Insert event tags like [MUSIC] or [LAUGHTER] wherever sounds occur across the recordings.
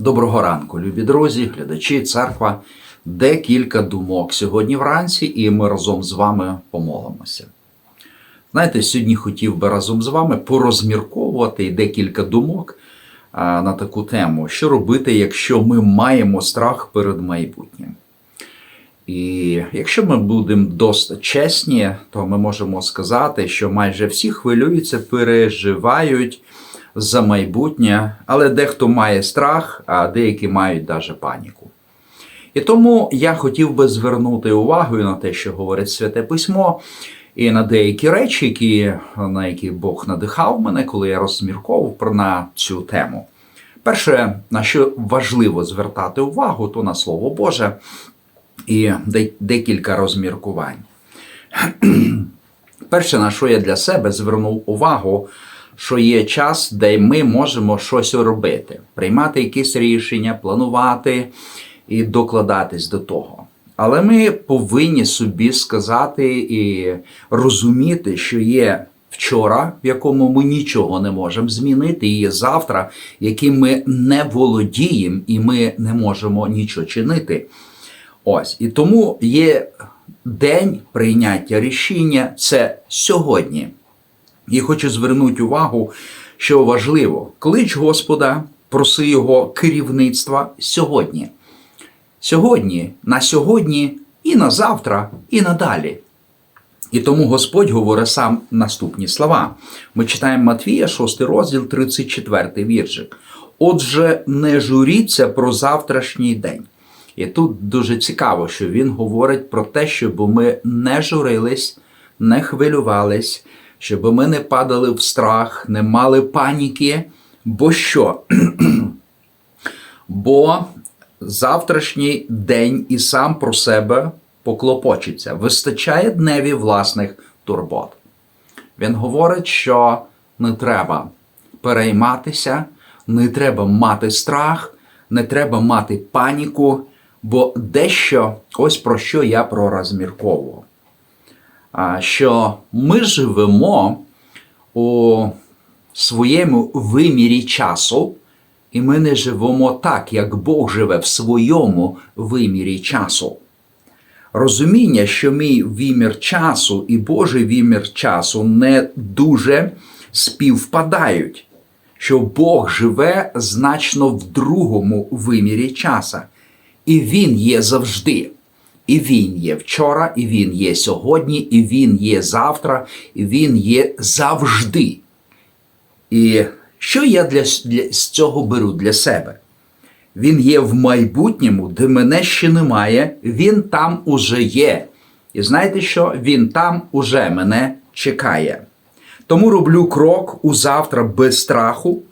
Доброго ранку, любі друзі, глядачі, церква. Декілька думок сьогодні вранці, і ми разом з вами помолимося. Знаєте, сьогодні хотів би разом з вами порозмірковувати декілька думок на таку тему, що робити, якщо ми маємо страх перед майбутнім. І якщо ми будемо досить чесні, то ми можемо сказати, що майже всі хвилюються, переживають за майбутнє, але дехто має страх, а деякі мають навіть паніку. І тому я хотів би звернути увагу на те, що говорить Святе Письмо, і на деякі речі, які, на які Бог надихав мене, коли я розмірковував про на цю тему. Перше, на що важливо звертати увагу, то на Слово Боже і декілька розміркувань. [CLEARS THROAT] Перше, на що я для себе звернув увагу, що є час, де ми можемо щось робити, приймати якісь рішення, планувати і докладатись до того. Але ми повинні собі сказати і розуміти, що є вчора, в якому ми нічого не можемо змінити, і є завтра, яким ми не володіємо, і ми не можемо нічого чинити. Ось і тому є день прийняття рішення це сьогодні. І хочу звернути увагу, що важливо, клич Господа, проси Його керівництва сьогодні. Сьогодні, на сьогодні, і на завтра, і надалі. І тому Господь говорить сам наступні слова. Ми читаємо Матвія, 6 розділ, 34 віршик. Отже, не журіться про завтрашній день. І тут дуже цікаво, що він говорить про те, щоб ми не журились, не хвилювались, щоб ми не падали в страх, не мали паніки. Бо що? [CLEARS THROAT] Бо завтрашній день і сам про себе поклопочеться. Вистачає дневі власних турбот. Він говорить, що не треба перейматися, не треба мати страх, не треба мати паніку, бо дещо ось про що я пророзмірковував. Що ми живемо у своєму вимірі часу, і ми не живемо так, як Бог живе в своєму вимірі часу. Розуміння, що мій вимір часу і Божий вимір часу не дуже співпадають, що Бог живе значно в другому вимірі часу. І Він є завжди. І Він є вчора, і Він є сьогодні, і Він є завтра, і Він є завжди. І що я для, для, з цього беру для себе? Він є в майбутньому, де мене ще немає, він там уже є. І знаєте що? Він там уже мене чекає. Тому роблю крок у завтра без страху,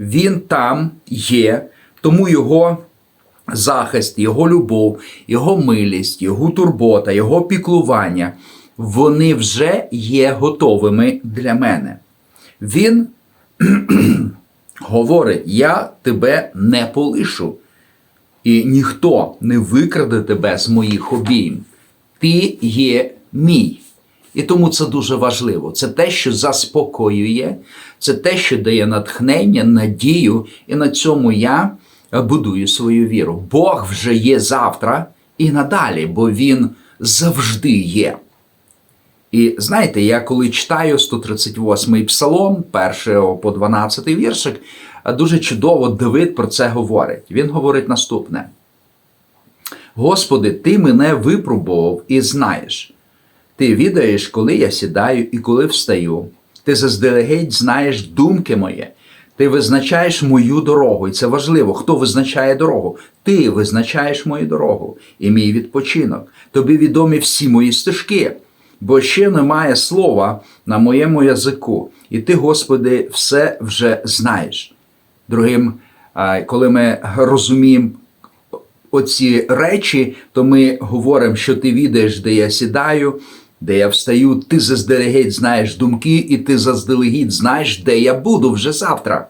він там є, тому його захист, його любов, його милість, його турбота, його піклування, вони вже є готовими для мене. Він [CLEARS THROAT] говорить: Я тебе не полишу, і ніхто не викраде тебе з моїх обійм. Ти є мій. І тому це дуже важливо. Це те, що заспокоює, це те, що дає натхнення, надію, і на цьому я будую свою віру. Бог вже є завтра і надалі, бо Він завжди є. І знаєте, я коли читаю 138-й псалом, 1 по 12 віршик, дуже чудово Давид про це говорить. Він говорить наступне: Господи, Ти мене випробував і знаєш. Ти відаєш, коли я сідаю і коли встаю. Ти заздалегідь знаєш думки мої. Ти визначаєш мою дорогу, і це важливо. Хто визначає дорогу? Ти визначаєш мою дорогу і мій відпочинок. Тобі відомі всі мої стежки бо ще немає слова на моєму язику, і ти, Господи, все вже знаєш. Другим, коли ми розуміємо оці речі, то ми говоримо, що ти відаєш, де я сідаю, де я встаю, ти заздалегідь знаєш думки, і ти заздалегідь знаєш, де я буду вже завтра.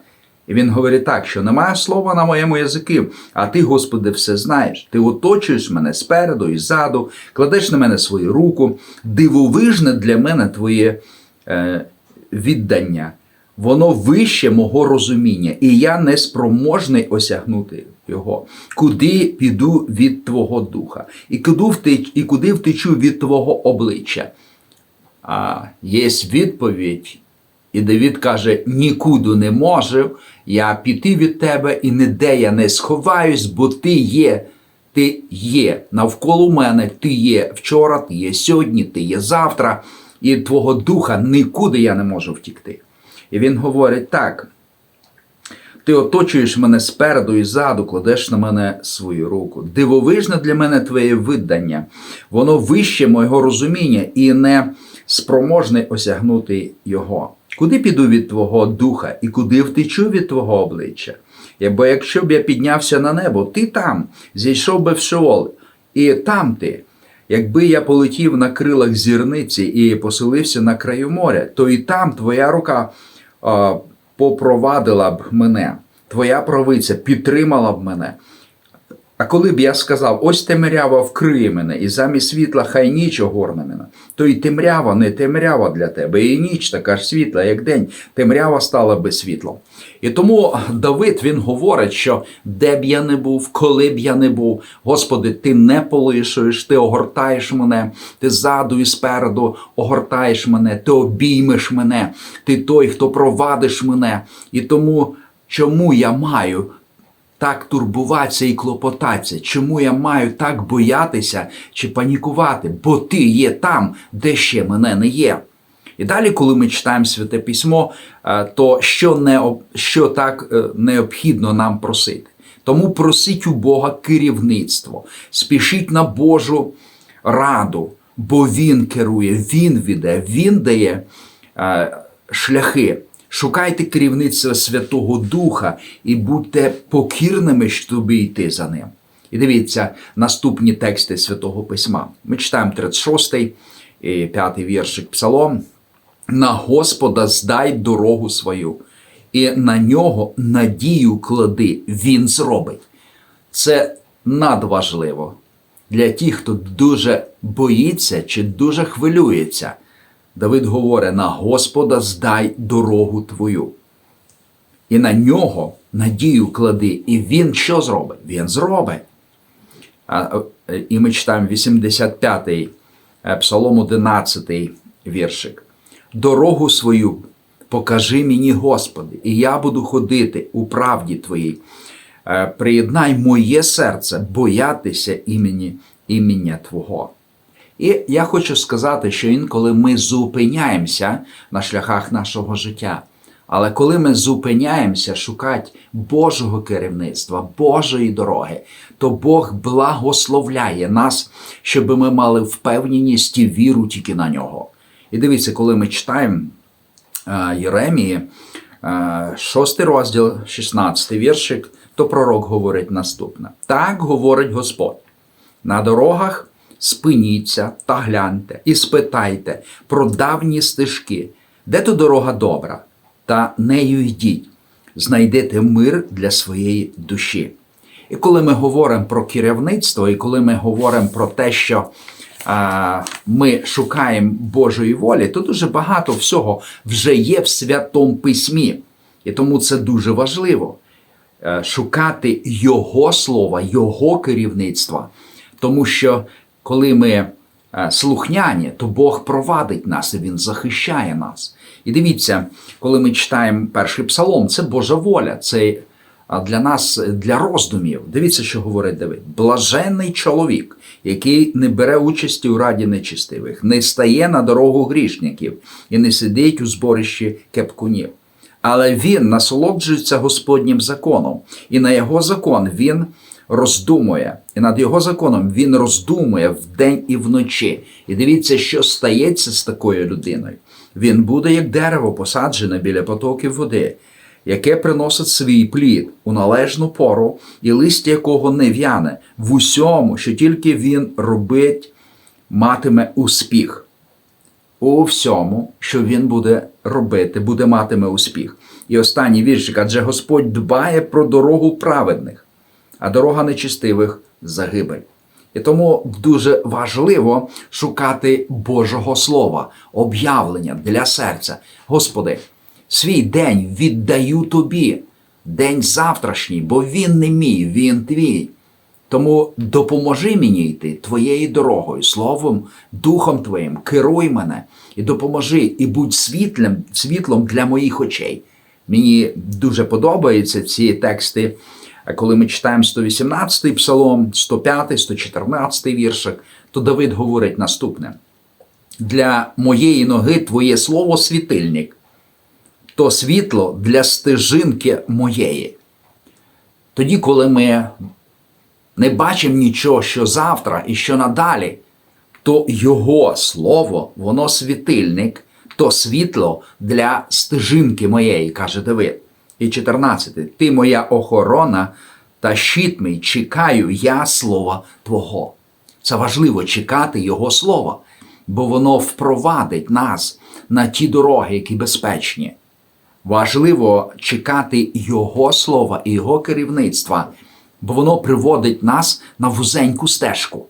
І він говорить так, що немає слова на моєму язикі, а ти, Господи, все знаєш. Ти оточуєш мене спереду і ззаду, кладеш на мене свою руку, дивовижне для мене твоє е, віддання. Воно вище мого розуміння, і я не спроможний осягнути його. Куди піду від Твого духа, і куди втеч, і куди втечу від Твого обличчя? А є відповідь, і Давід каже: нікуди не можу я піти від тебе, і ніде я не сховаюсь, бо ти є. Ти є навколо мене, ти є вчора, ти є сьогодні, ти є завтра, і твого духа нікуди я не можу втікти. І він говорить так: ти оточуєш мене спереду і ззаду, кладеш на мене свою руку. Дивовижне для мене твоє видання, воно вище мого розуміння і не спроможне осягнути його. Куди піду від Твого духа і куди втечу від Твого обличчя? Бо якщо б я піднявся на небо, ти там, зійшов би в Шеол, і там ти. Якби я полетів на крилах зірниці і поселився на краю моря, то і там твоя рука а, попровадила б мене, твоя правиця підтримала б мене. А коли б я сказав, ось темрява вкриє мене, і замість світла хай ніч огорне мене, то і темрява не темрява для тебе, і ніч така ж світла, як день, темрява стала би світлом. І тому Давид він говорить, що де б я не був, коли б я не був, Господи, ти не полишуєш, ти огортаєш мене, ти ззаду і спереду огортаєш мене, ти обіймеш мене, ти той, хто провадиш мене. І тому чому я маю так турбуватися і клопотатися? Чому я маю так боятися чи панікувати? Бо ти є там, де ще мене не є. І далі, коли ми читаємо святе письмо, е, то що, не, що так е, необхідно нам просити? Тому просіть у Бога керівництво, спішіть на Божу раду, бо Він керує, Він веде, Він дає е, шляхи. Шукайте керівництва Святого Духа і будьте покірними, щоб йти за ним. І дивіться наступні тексти Святого Письма. Ми читаємо 36 і 5 віршик Псалом. На Господа здай дорогу свою, і на нього надію клади, він зробить. Це надважливо для тих, хто дуже боїться чи дуже хвилюється. Давид говорить: на Господа здай дорогу твою. І на нього надію клади. І він що зробить? Він зробить. Е, І ми читаємо 85-й е, Псалом 11 віршик. Дорогу свою покажи мені, Господи, і я буду ходити у правді Твоїй. Е, Приєднай моє серце боятися імені, імення Твого. І я хочу сказати, що інколи ми зупиняємося на шляхах нашого життя. Але коли ми зупиняємося шукати Божого керівництва, Божої дороги, то Бог благословляє нас, щоб ми мали впевненість і віру тільки на нього. І дивіться, коли ми читаємо е, Єремії, е, 6 розділ, 16 віршик, то пророк говорить наступне: Так говорить Господь. На дорогах спиніться та гляньте і спитайте про давні стежки, де то дорога добра, та нею йдіть, знайдете мир для своєї душі. І коли ми говоримо про керівництво, і коли ми говоримо про те, що а, ми шукаємо Божої волі, то дуже багато всього вже є в святому письмі. І тому це дуже важливо е, шукати Його слова, Його керівництва. Тому що коли ми е, слухняні, то Бог провадить нас і Він захищає нас. І дивіться, коли ми читаємо перший псалом, це Божа воля, це для нас для роздумів. Дивіться, що говорить Давид. Блаженний чоловік, який не бере участі у раді нечистивих, не стає на дорогу грішників і не сидить у зборищі кепкунів. Але він насолоджується Господнім законом, і на його закон він роздумує, і над його законом він роздумує вдень і вночі. І дивіться, що стається з такою людиною. Він буде як дерево, посаджене біля потоків води, яке приносить свій плід у належну пору, і листя якого не в'яне в усьому, що тільки він робить, матиме успіх у всьому, що він буде робити, буде матиме успіх. І останній віршик, адже Господь дбає про дорогу праведних, а дорога нечистивих загибель. І тому дуже важливо шукати Божого Слова, об'явлення для серця. Господи, свій день віддаю Тобі. день завтрашній, бо він не мій, він твій. Тому допоможи мені йти твоєю дорогою, словом, духом твоїм, керуй мене і допоможи, і будь світлем, світлом для моїх очей. Мені дуже подобаються ці тексти, коли ми читаємо 118-й псалом, 105-й, 114-й віршик, то Давид говорить наступне: для моєї ноги твоє слово світильник, то світло для стежинки моєї. Тоді, коли ми не бачимо нічого, що завтра і що надалі, то Його слово, воно світильник, то світло для стежинки моєї, каже Давид. І 14. Ти моя охорона та щит мій, чекаю я слова Твого. Це важливо чекати Його слова, бо воно впровадить нас на ті дороги, які безпечні. Важливо чекати Його слова і Його керівництва, бо воно приводить нас на вузеньку стежку.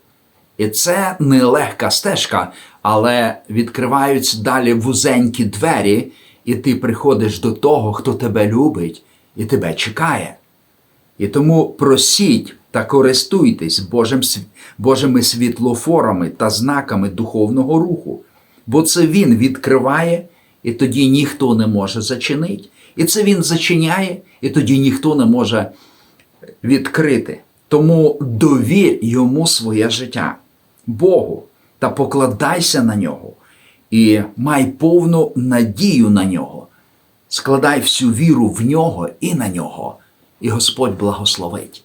І це не легка стежка, але відкриваються далі вузенькі двері, і ти приходиш до того, хто тебе любить і тебе чекає. І тому просіть та користуйтесь Божим, Божими світлофорами та знаками духовного руху, бо це Він відкриває, і тоді ніхто не може зачинити. І це Він зачиняє, і тоді ніхто не може відкрити. Тому довір йому своє життя, Богу, та покладайся на нього, і май повну надію на нього. Складай всю віру в нього і на нього, і Господь благословить.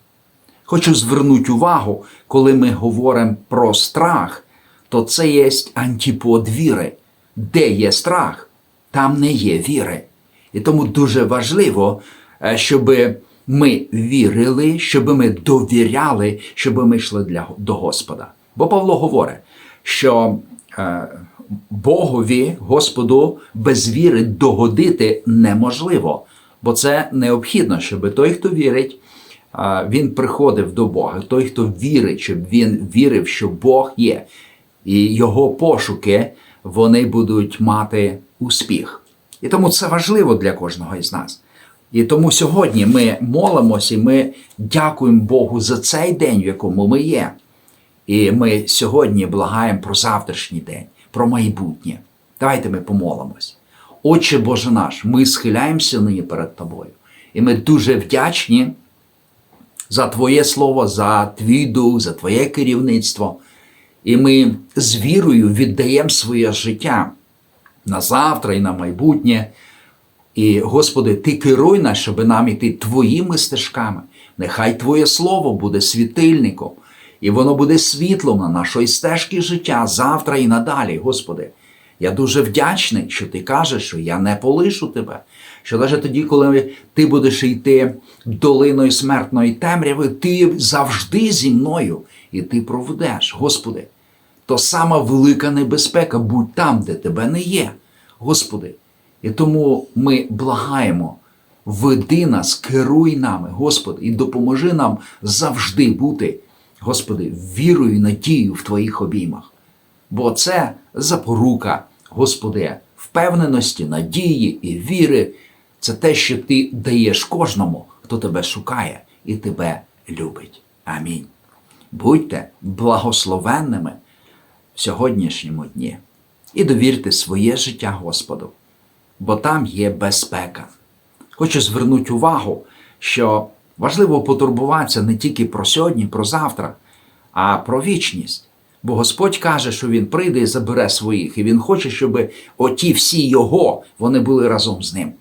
Хочу звернути увагу, коли ми говоримо про страх, то це є антипод віри. Де є страх, там не є віри. І тому дуже важливо, е, щоб ми вірили, щоб ми довіряли, щоб ми йшли для, до Господа. Бо Павло говорить, що е, Богові, Господу, без віри догодити неможливо, бо це необхідно, щоб той, хто вірить, він приходив до Бога. Той, хто вірить, щоб він вірив, що Бог є, і його пошуки вони будуть мати успіх. І тому це важливо для кожного із нас. І тому сьогодні ми молимося, і ми дякуємо Богу за цей день, в якому ми є. І ми сьогодні благаємо про завтрашній день, про майбутнє. Давайте ми помолимось. Отче Боже наш, ми схиляємося нині перед Тобою. І ми дуже вдячні за Твоє Слово, за Твій дух, за Твоє керівництво. І ми з вірою віддаємо своє життя на завтра і на майбутнє. І, Господи, Ти керуй нас, щоб нам іти Твоїми стежками. Нехай Твоє Слово буде світильником, і воно буде світлом на нашої стежки життя завтра і надалі, Господи. Я дуже вдячний, що ти кажеш, що я не полишу тебе. Що навіть тоді, коли ти будеш йти долиною смертної темряви, ти завжди зі мною і ти проведеш, Господи. То сама велика небезпека, будь там, де тебе не є, Господи. І тому ми благаємо, веди нас, керуй нами, Господи, і допоможи нам завжди бути, Господи, вірою і надією в Твоїх обіймах. Бо це запорука, Господи, впевненості, надії і віри. Це те, що Ти даєш кожному, хто тебе шукає і тебе любить. Амінь. Будьте благословенними в сьогоднішньому дні і довірте своє життя Господу, бо там є безпека. Хочу звернути увагу, що важливо потурбуватися не тільки про сьогодні, про завтра, а про вічність. Бо Господь каже, що Він прийде і забере своїх, і Він хоче, щоб оті всі Його вони були разом з ним.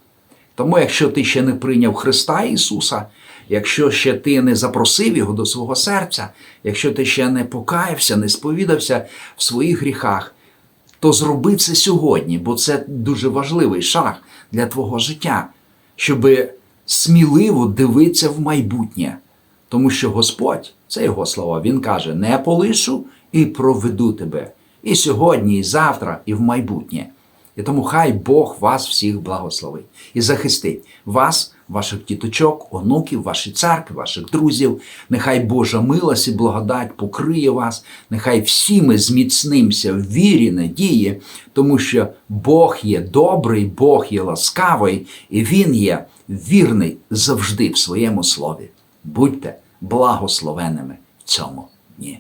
Тому, якщо ти ще не прийняв Христа Ісуса, якщо ще ти не запросив Його до свого серця, якщо ти ще не покаявся, не сповідався в своїх гріхах, то зроби це сьогодні, бо це дуже важливий шаг для твого життя, щоб сміливо дивиться в майбутнє. Тому що Господь, це Його слова, Він каже: не полишу і проведу тебе. І сьогодні, і завтра, і в майбутнє. І тому хай Бог вас всіх благословить і захистить вас, ваших діточок, онуків, ваші церкви, ваших друзів. Нехай Божа милость і благодать покриє вас. Нехай всі ми зміцнимося в вірі, надії, тому що Бог є добрий, Бог є ласкавий, і Він є вірний завжди в своєму слові. Будьте благословеними в цьому дні.